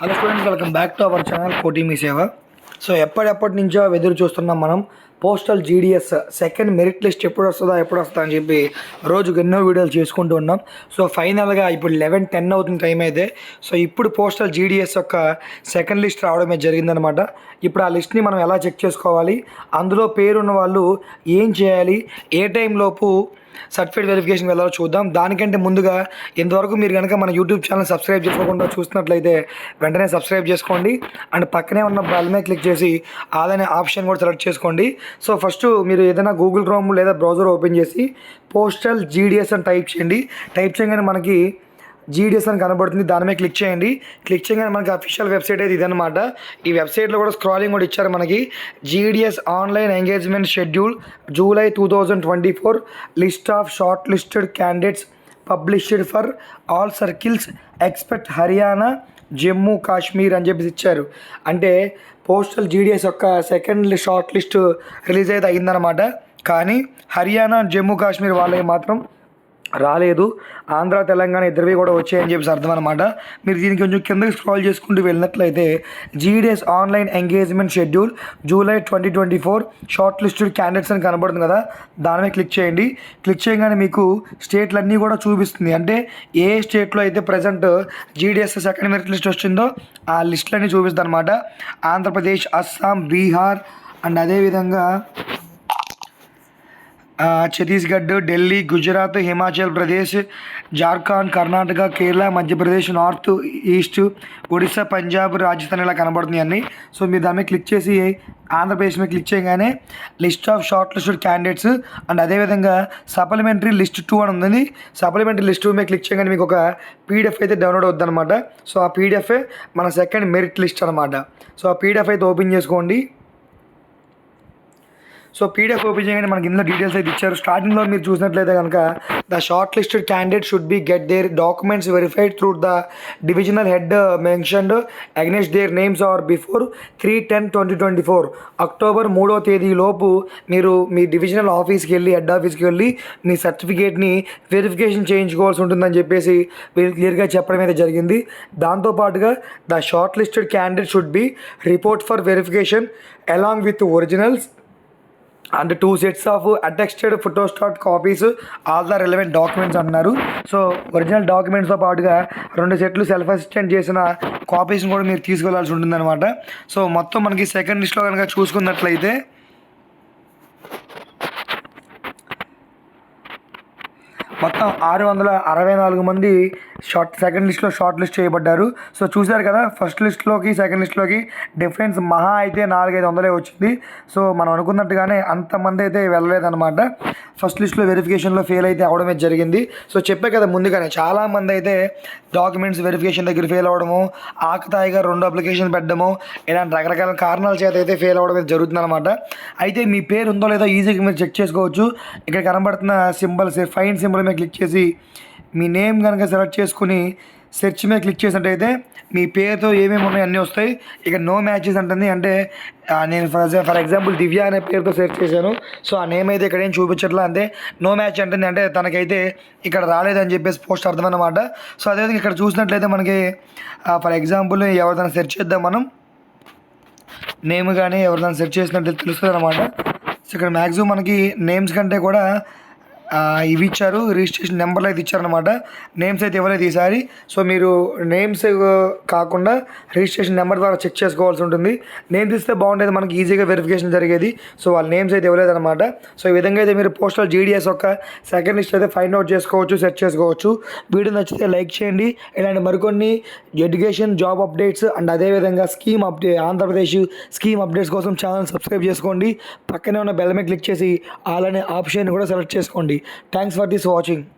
Hello students welcome back to our channel కోటి మీ సేవ సో ఎప్పటి నుంచో ఎదురు చూస్తున్నాం మనం. Postal GDS second merit list ఎప్పుడు వస్తుందా ఎప్పుడు వస్తుందా అని చెప్పి రోజుకు ఎన్నో వీడియోలు చేసుకుంటూ ఉన్నాం. సో ఫైనల్గా ఇప్పుడు లెవెన్ టెన్ అవుతుంది టైం అయితే. సో ఇప్పుడు పోస్టల్ జీడిఎస్ యొక్క సెకండ్ లిస్ట్ రావడమే జరిగిందనమాట. ఇప్పుడు ఆ లిస్ట్ని మనం ఎలా చెక్ చేసుకోవాలి? అందులో పేరున్న వాళ్ళు ఏం చేయాలి? ఏ టైంలోపు సర్టిఫికేట్ వెరిఫికేషన్ వెళ్ళాలో చూద్దాం. దానికంటే ముందుగా ఇంతవరకు మీరు కనుక మన యూట్యూబ్ ఛానల్ సబ్స్క్రైబ్ చేసుకోకుండా చూస్తున్నట్లయితే వెంటనే సబ్స్క్రైబ్ చేసుకోండి. అండ్ పక్కనే ఉన్న బెల్ మీద క్లిక్ చేసి అదనే ఆప్షన్ కూడా సెలెక్ట్ చేసుకోండి. సో ఫస్ట్ మీరు ఏదైనా గూగుల్ క్రోమ్ లేదా బ్రౌజర్ ఓపెన్ చేసి పోస్టల్ జీడిఎస్ అని టైప్ చేయండి. టైప్ చేయగానే మనకి జీడిఎస్ అని కనబడుతుంది. దాని మీద క్లిక్ చేయండి. క్లిక్ చేయగానే మనకి అఫీషియల్ వెబ్సైట్ అయితే ఇదనమాట ఈ వెబ్సైట్లో కూడా స్క్రాలింగ్ కూడా ఇచ్చారు మనకి. GDS online engagement schedule July two thousand twenty four list of short listed candidates published for all circles expect Haryana Jammu Kashmir అని చెప్పేసి ఇచ్చారు. అంటే పోస్టల్ జీడిఎస్ యొక్క సెకండ్ షార్ట్ లిస్ట్ రిలీజ్ అయితే అయిందనమాట కానీ హర్యానా జమ్మూ కాశ్మీర్ వాళ్ళకి మాత్రం రాలేదు. ఆంధ్ర తెలంగాణ ఇద్దరివి కూడా వచ్చాయని చెప్పేసి అర్థం అనమాట మీరు దీనికి కొంచెం కిందకి స్క్రాల్ చేసుకుంటూ వెళ్ళినట్లయితే GDS online engagement schedule July twenty twenty four short listed candidates అని కనబడుతుంది కదా. దానిమే క్లిక్ చేయండి. క్లిక్ చేయగానే మీకు స్టేట్లు అన్నీ కూడా చూపిస్తుంది. అంటే ఏ స్టేట్లో అయితే present GDS second merit list వచ్చిందో ఆ లిస్టులన్నీ చూపిస్తుంది అనమాట ఆంధ్రప్రదేశ్ అస్సాం బీహార్ అండ్ అదేవిధంగా ఛత్తీస్గఢ్ ఢిల్లీ గుజరాత్ హిమాచల్ ప్రదేశ్ జార్ఖండ్ కర్ణాటక కేరళ మధ్యప్రదేశ్ నార్త్ ఈస్ట్ ఒడిశా పంజాబ్ రాజస్థాన్ ఇలా కనబడుతున్నాయి అన్నీ. సో మీరు దాని మీద క్లిక్ చేసి ఆంధ్రప్రదేశ్ మీద క్లిక్ చేయగానే list of short listed candidates and అదేవిధంగా సప్లిమెంటరీ లిస్ట్ టూ అని ఉంది. సప్లిమెంటరీ లిస్ట్ టూ మీద క్లిక్ చేయగానే మీకు ఒక పీడిఎఫ్ అయితే డౌన్లోడ్ అవుతుంది అనమాట సో ఆ పీడిఎఫ్ మన సెకండ్ మెరిట్ లిస్ట్ అనమాట సో ఆ పీడిఎఫ్ అయితే ఓపెన్ చేసుకోండి. సో పీడిఎఫ్ ఓపెన్ చేయగానే మనకి ఇందులో డీటెయిల్స్ అయితే ఇచ్చారు. స్టార్టింగ్లో మీరు చూసినట్లయితే కనుక the short listed candidate should be get their documents verified through the divisional head mentioned against their names are before three ten twenty twenty four October మూడో తేదీ లోపు మీరు మీ డివిజనల్ ఆఫీస్కి వెళ్ళి హెడ్ ఆఫీస్కి వెళ్ళి మీ సర్టిఫికేట్ని వెరిఫికేషన్ చేయించుకోవాల్సి ఉంటుందని చెప్పేసి వీళ్ళు క్లియర్గా చెప్పడం అయితే జరిగింది. దాంతోపాటుగా the short listed candidate should be report for verification along with originals and two sets of attested photostat copies all the relevant documents అన్నారు. సో ఒరిజినల్ డాక్యుమెంట్స్తో పాటుగా రెండు సెట్లు సెల్ఫ్ అసిస్టెంట్ చేసిన కాపీస్ని కూడా మీరు తీసుకెళ్ళాల్సి ఉంటుందన్నమాట. సో మొత్తం మనకి సెకండ్ లిస్ట్లో కనుక చూసుకున్నట్లయితే మొత్తం ఆరు వందల అరవై నాలుగు మంది షార్ట్ సెకండ్ లిస్ట్లో షార్ట్ లిస్ట్ చేయబడ్డారు. సో చూశారు కదా ఫస్ట్ లిస్ట్లోకి సెకండ్ లిస్ట్లోకి డిఫరెన్స్ మహా అయితే నాలుగైదు వందలే వచ్చింది. సో మనం అనుకున్నట్టుగానే అంతమంది అయితే వెళ్ళలేదన్నమాట. ఫస్ట్ లిస్ట్లో వెరిఫికేషన్లో ఫెయిల్ అయితే అవడమే జరిగింది. సో చెప్పే కదా ముందుగానే చాలామంది అయితే డాక్యుమెంట్స్ వెరిఫికేషన్ దగ్గర ఫెయిల్ అవ్వడము ఆకతాయిగా రెండు అప్లికేషన్ పెట్టడము ఇలాంటి రకరకాల కారణాల చేత అయితే ఫెయిల్ అవ్వడం అయితే జరుగుతుంది అనమాట అయితే మీ పేరు ఉందో లేదో ఈజీగా మీరు చెక్ చేసుకోవచ్చు. ఇక్కడ కనబడుతున్న సింబల్స్ ఫైన్ సింబల్ మీద క్లిక్ చేసి మీ నేమ్ కనుక సెలెక్ట్ చేసుకుని సెర్చ్ మీద క్లిక్ చేసినట్టయితే మీ పేరుతో ఏమేమి ఉన్నాయో అన్నీ వస్తాయి. ఇక నో మ్యాచెస్ అంటుంది. అంటే నేను ఫర్ ఫర్ ఎగ్జాంపుల్ దివ్య అనే పేరుతో సెర్చ్ చేశాను. సో ఆ నేమ్ అయితే ఇక్కడ ఏం చూపించట్లా అంతే నో మ్యాచ్ అంటుంది. అంటే తనకైతే ఇక్కడ రాలేదని చెప్పేసి పోస్ట్ అర్థమన్నమాట సో అదేవిధంగా ఇక్కడ చూసినట్లయితే మనకి ఫర్ ఎగ్జాంపుల్ ఎవరిదైనా సెర్చ్ చేద్దాం మనం. నేమ్ కానీ ఎవరిదైనా సెర్చ్ చేసినట్టు తెలుస్తుంది అనమాట సో ఇక్కడ మ్యాక్సిమం మనకి నేమ్స్ కంటే కూడా ఇవి ఇచ్చారు రిజిస్ట్రేషన్ నెంబర్లు అయితే ఇచ్చారనమాట నేమ్స్ అయితే ఇవ్వలేదు ఈసారి. సో మీరు నేమ్స్ కాకుండా రిజిస్ట్రేషన్ నెంబర్ ద్వారా చెక్ చేసుకోవాల్సి ఉంటుంది. నేమ్స్ ఇస్తే బాగుండేది. మనకి ఈజీగా వెరిఫికేషన్ జరిగేది. సో వాళ్ళ నేమ్స్ అయితే ఇవ్వలేదన్నమాట. సో ఈ విధంగా అయితే మీరు పోస్టల్ జీడిఎస్ యొక్క సెకండ్ లిస్ట్ అయితే ఫైండ్ అవుట్ చేసుకోవచ్చు సెర్చ్ చేసుకోవచ్చు. వీడియో నచ్చితే లైక్ చేయండి. ఇలాంటి మరికొన్ని ఎడ్యుకేషన్ జాబ్ అప్డేట్స్ అండ్ అదేవిధంగా scheme update Andhra Pradesh scheme updates కోసం ఛానల్ సబ్స్క్రైబ్ చేసుకోండి. పక్కనే ఉన్న బెల్ మీద క్లిక్ చేసి అలానే ఆప్షన్ కూడా సెలెక్ట్ చేసుకోండి. Thanks for this watching.